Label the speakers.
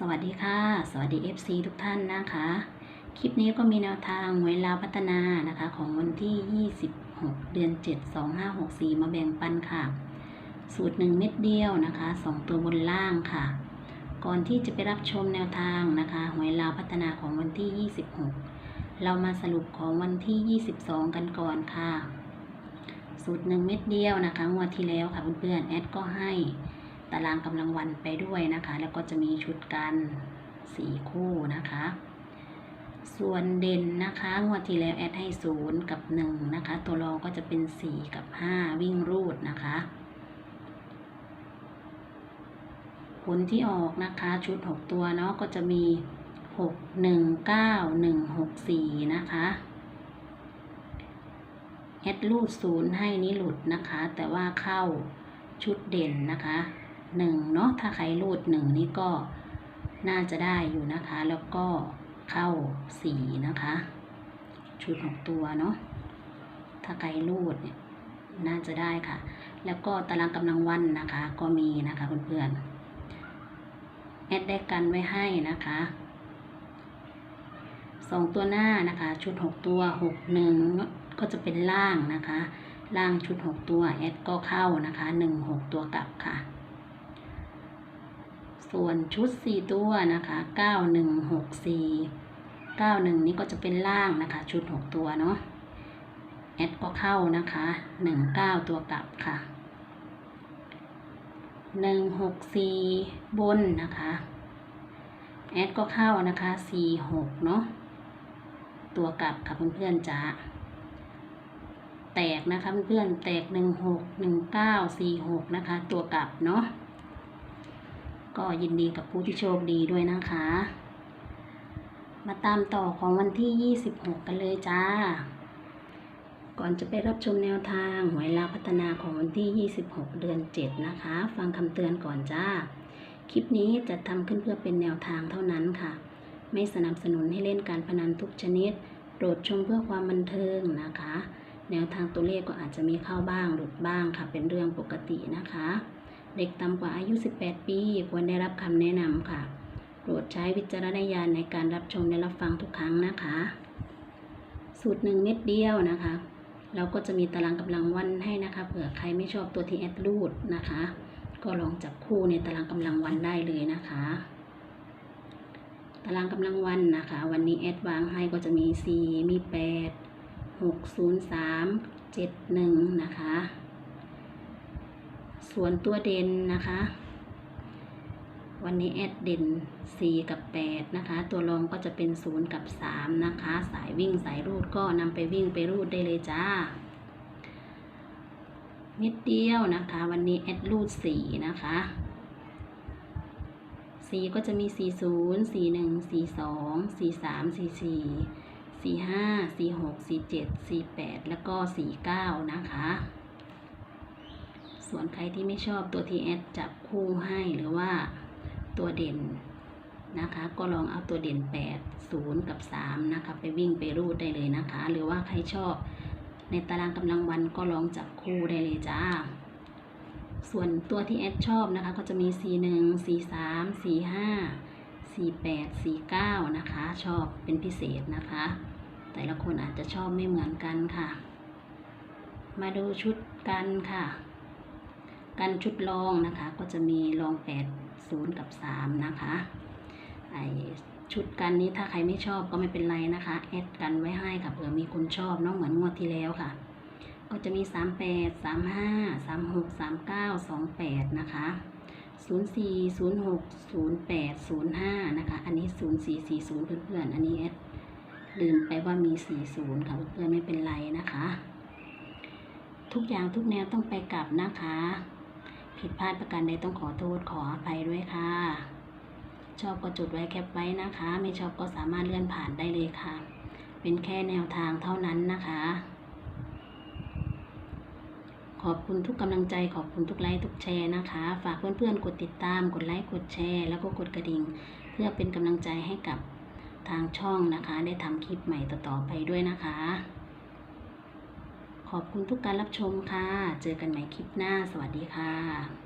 Speaker 1: สวัสดีค่ะ สวัสดี FC ทุกท่านนะคะ คลิปนี้ก็มีแนวทางหวยลาวพัฒนานะคะ ของวันที่ 26 เดือน 7 2564 มาแบ่งปันค่ะ สูตร 1 เม็ดเดียวนะคะ 2 ตัวบนล่างค่ะ ก่อนที่จะไปรับชมแนวทางนะคะหวยลาวพัฒนาของวันที่ 26 เรามาสรุปของวันที่ 22 กันก่อนค่ะ สูตร 1 เม็ดเดียวนะคะงวดที่แล้วค่ะเพื่อนๆแอดก็ให้ ตารางกำลังวันไปด้วยนะคะ แล้วก็จะมีชุดกันสี่คู่นะคะ ส่วนเด่นนะคะงวดที่แล้วแอดให้ศูนย์กับหนึ่งนะคะ ตัวรองก็จะเป็นสี่กับห้าวิ่งรูดนะคะผลที่ออกนะคะชุดหกตัวเนาะก็จะมีหกหนึ่งเก้าหนึ่งหกสี่นะคะแอดรูดศูนย์ให้นี่หลุดนะคะ แต่ว่าเข้าชุดเด่นนะคะ หนึ่งเนาะถ้าใครรูดหนึ่งนี่ก็น่าจะได้อยู่นะคะ แล้วก็เข้าสีนะคะ ชุดหกตัวเนาะถ้าใครรูดเนี่ยน่าจะได้ค่ะ แล้วก็ตารางกำลังวันนะคะ ก็มีนะคะเพื่อนๆแอดได้กันไว้ให้นะคะสองตัวหน้านะคะ ชุดหกตัวหกหนึ่งก็จะเป็นล่างนะคะ ล่างชุดหกตัวแอดก็เข้านะคะหนึ่งหกตัวกลับค่ะ ส่วนชุดสี่ตัวนะคะเก้าหนึ่งหกสี่เก้าหนึ่งนี้ก็จะเป็นล่างนะคะ ชุดหกตัวเนาะแอดก็เข้านะคะหนึ่งเก้าตัวกลับค่ะหนึ่งหกสี่บนนะคะแอดก็เข้านะคะสี่หกเนาะตัวกลับค่ะเพื่อนๆจ้าแตกนะคะเพื่อนๆแตกหนึ่งหกหนึ่งเก้าสี่หกนะคะ ตัวกลับเนาะ ก็ยินดีกับผู้ที่โชคดีด้วยนะคะ มาตามต่อของวันที่ 26 กันเลยจ้า ก่อนจะไปรับชมแนวทางหวยลาวพัฒนาของวันที่ 26 เดือน 7 นะคะ ฟังคำเตือนก่อนจ้า คลิปนี้จะทำขึ้นเพื่อเป็นแนวทางเท่านั้นค่ะ ไม่สนับสนุนให้เล่นการพนันทุกชนิดโปรดชมเพื่อความบันเทิงนะคะ แนวทางตัวเลขก็อาจจะมีเข้าบ้างหลุดบ้างค่ะ เป็นเรื่องปกตินะคะ เด็กต่ำกว่าอายุ 18 ปี ควรได้รับคำแนะนำค่ะ โปรดใช้วิจารณญาณในการรับชมและรับฟังทุกครั้งนะคะ สูตรหนึ่งเม็ดเดียวนะคะ เราก็จะมีตารางกำลังวันให้นะคะ เผื่อใครไม่ชอบตัวที่แอดรูดนะคะ ก็ลองจับคู่ในตารางกำลังวันได้เลยนะคะ ตารางกำลังวันนะคะ วันนี้แอดวางให้ก็จะมี 4 มี 8 6 0 3 7 1 นะคะ ส่วนตัวเด่นนะคะ วันนี้แอดเด่น 4 กับ 8 นะคะ ตัวรองก็จะเป็น 0 กับ 3 นะคะ สายวิ่งสายรูดก็นำไปวิ่งไปรูดได้เลยจ้า นิดเดียวนะคะ วันนี้แอดรูด 4 นะคะ4ก็จะมี 40 41 42 43 44 45 46 47 48 แล้วก็ 49 นะคะ ส่วนใครที่ไม่ชอบตัวที่แอดจับคู่ให้หรือว่าตัวเด่นนะคะ ก็ลองเอาตัวเด่น 8 0 กับ 3 นะคะ ไปวิ่งไปรูดได้เลยนะคะ หรือว่าใครชอบในตารางกำลังวันก็ลองจับคู่ได้เลยจ้า ส่วนตัวที่แอดชอบนะคะ ก็จะมี 41 43 45 48 49 นะคะ ชอบเป็นพิเศษนะคะ แต่ละคนอาจจะชอบไม่เหมือนกันค่ะ มาดูชุดกันค่ะ กันชุดรองนะคะ ก็จะมีรอง8 0กับ3นะคะไอชุดกันนี้ถ้าใครไม่ชอบก็ไม่เป็นไรนะคะแอดกันไว้ให้ค่ะเผื่อมีคนชอบเนาะเหมือนงวดที่แล้วค่ะ ก็จะมี38 35 36 39 28นะคะ04 06 08 05นย์หกศูนย์แปดศูนย์ห้านะคะ อันนี้0440เพื่อนๆ อันนี้แอดลืมไปว่ามี40ค่ะเพื่อนๆไม่เป็นไรนะคะ ทุกอย่างทุกแนวต้องไปกลับนะคะ ผิดพลาดประการใดต้องขอโทษขออภัยด้วยค่ะ ชอบก็จดไว้แคปไว้นะคะ ไม่ชอบก็สามารถเลื่อนผ่านได้เลยค่ะ เป็นแค่แนวทางเท่านั้นนะคะ ขอบคุณทุกกำลังใจขอบคุณทุกไลค์ทุกแชร์นะคะ ฝากเพื่อนๆกดติดตามกดไลค์กดแชร์ แล้วก็กดกระดิ่ง เพื่อเป็นกำลังใจให้กับทางช่องนะคะ ได้ทำคลิปใหม่ต่อๆไปด้วยนะคะ ขอบคุณทุกการรับชมค่ะ เจอกันใหม่คลิปหน้า สวัสดีค่ะ